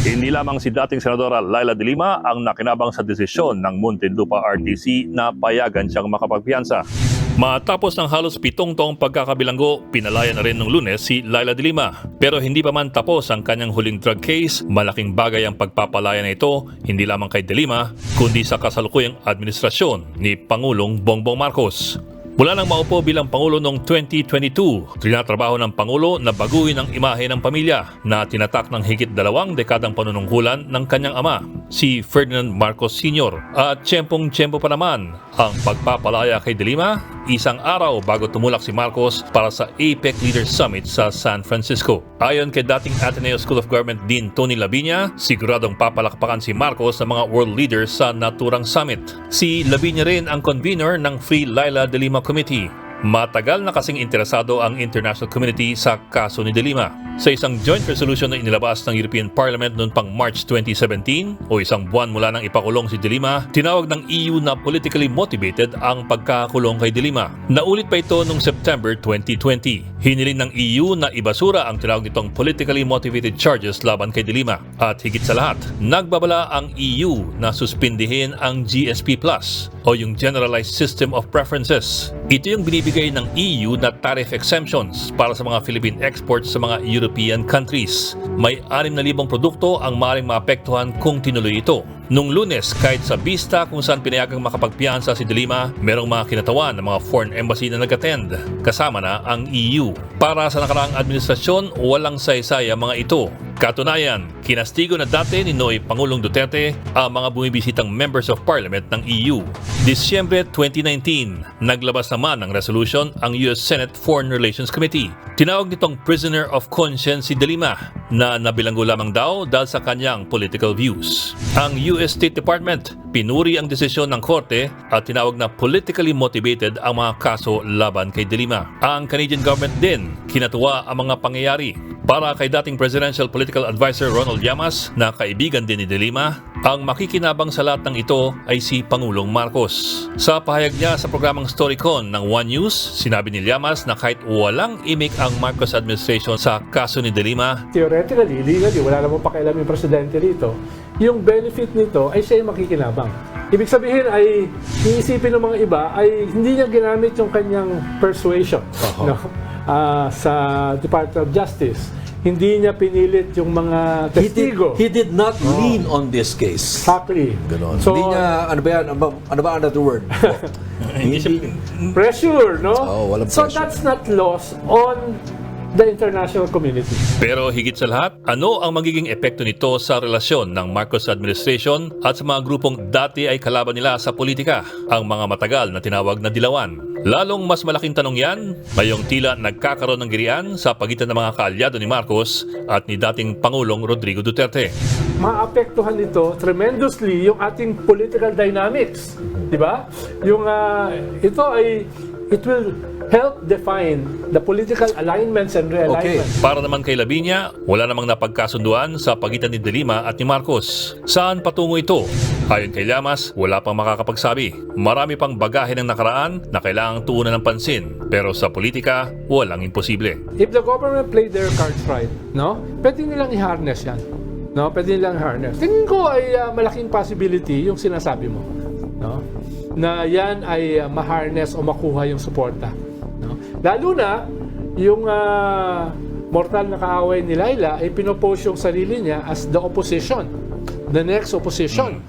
Hindi lamang si dating Senadora Laila de Lima ang nakinabang sa desisyon ng Muntinlupa RTC na payagan siyang makapagpiyansa. Matapos ng halos pitong taong pagkakabilanggo, pinalaya na rin ng lunes si Laila de Lima. Pero hindi pa man tapos ang kanyang huling drug case, malaking bagay ang pagpapalaya na ito, hindi lamang kay de Lima, kundi sa kasalukuyang administrasyon ni Pangulong Bongbong Marcos. Mula nang maupo bilang Pangulo noong 2022, trinatrabaho ng Pangulo na baguhin ang imahe ng pamilya na tinatak ng higit dalawang dekadang panunungkulan ng kanyang ama, si Ferdinand Marcos Sr. At tiyempong-tiyempo pa naman ang pagpapalaya kay Delima isang araw bago tumulak si Marcos para sa APEC Leaders Summit sa San Francisco. Ayon kay dating Ateneo School of Government Dean Tony Labinya, siguradong papalakpakan si Marcos ng mga world leaders sa naturang summit. Si Labinya rin ang convener ng Free Laila de Lima Committee. Matagal na kasing interesado ang international community sa kaso ni De Lima. Sa isang joint resolution na inilabas ng European Parliament noong pang March 2017 o isang buwan mula nang ipakulong si De Lima, tinawag ng EU na politically motivated ang pagkakakulong kay De Lima. Naulit pa ito noong September 2020. Hiniling ng EU na ibasura ang tinawag nitong politically motivated charges laban kay De Lima. At higit sa lahat, nagbabala ang EU na suspindihin ang GSP Plus o yung Generalized System of Preferences. Ito yung binibigay ng EU na tariff exemptions para sa mga Philippine exports sa mga European countries. May 6,000 produkto ang maaaring maapektuhan kung tinuloy ito. Nung lunes, kahit sa Vista kung saan pinayagang makapagpiyansa si Delima, merong mga kinatawan ng mga foreign embassy na nag-attend, kasama na ang EU. Para sa nakaraang administrasyon, walang saysay ang mga ito. Katunayan, kinastigo na dati ni Noy Pangulong Duterte ang mga bumibisitang members of parliament ng EU. Disyembre 2019, naglabas naman ng resolution ang US Senate Foreign Relations Committee. Tinawag nitong prisoner of conscience si De Lima na nabilanggo lamang daw dahil sa kanyang political views. Ang US State Department pinuri ang desisyon ng korte at tinawag na politically motivated ang mga kaso laban kay De Lima. Ang Canadian government din kinatuwa ang mga pangyayari para kay dating Presidential Political Advisor Ronald Llamas na kaibigan din ni De Lima, ang makikinabang sa lahat ng ito ay si Pangulong Marcos. Sa pahayag niya sa programang Storycon ng One News, sinabi ni Llamas na kahit walang imik ang Marcos administration sa kaso ni De Lima, theoretically, legally, wala namang pakialam yung presidente rito, yung benefit nito ay siya yung makikinabang. Ibig sabihin ay, iisipin ng mga iba ay hindi niya ginamit yung kanyang persuasion no? Ah, sa Department of Justice. Hindi niya pinilit yung mga He did, testigo. he did not lean on this case. Exactly. Ganon. So, Hindi niya, ano ba yan? Ano ba, ano ba another word? hindi siya pressure, no? Oo, walang so pressure. that's not lost on the international community. Pero higit sa lahat, ano ang magiging epekto nito sa relasyon ng Marcos administration at sa mga grupong dati ay kalaban nila sa politika, ang mga matagal na tinawag na dilawan? Lalong mas malaking tanong yan, ngayong tila nagkakaroon ng girian sa pagitan ng mga kaalyado ni Marcos at ni dating Pangulong Rodrigo Duterte. maapektuhan nito tremendously yung ating political dynamics. Di ba? Yung ah, ito ay it will help define the political alignments and realignments. Para naman kay Labinya, wala namang napagkasunduan sa pagitan ni De Lima at ni Marcos. Saan patungo ito? Ayon kay Llamas, wala pang makakapagsabi. Marami pang bagahe ng nakaraan na kailangang tuunan ng pansin. Pero sa politika, walang imposible. If the government play their cards right, no? Pwede nilang i-harness yan. No? Pwede nilang i-harness. Tingin ko ay ah, malaking possibility yung sinasabi mo. No? Na yan ay ah, ma-harness o makuha yung suporta. No? Lalo na yung ah, mortal na kaaway ni Laila ay pinopose yung sarili niya as the opposition. The next opposition.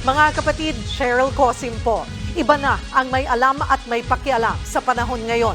Mga kapatid, Cheryl Cosim po. Iba na ang may alam at may pakialam sa panahon ngayon.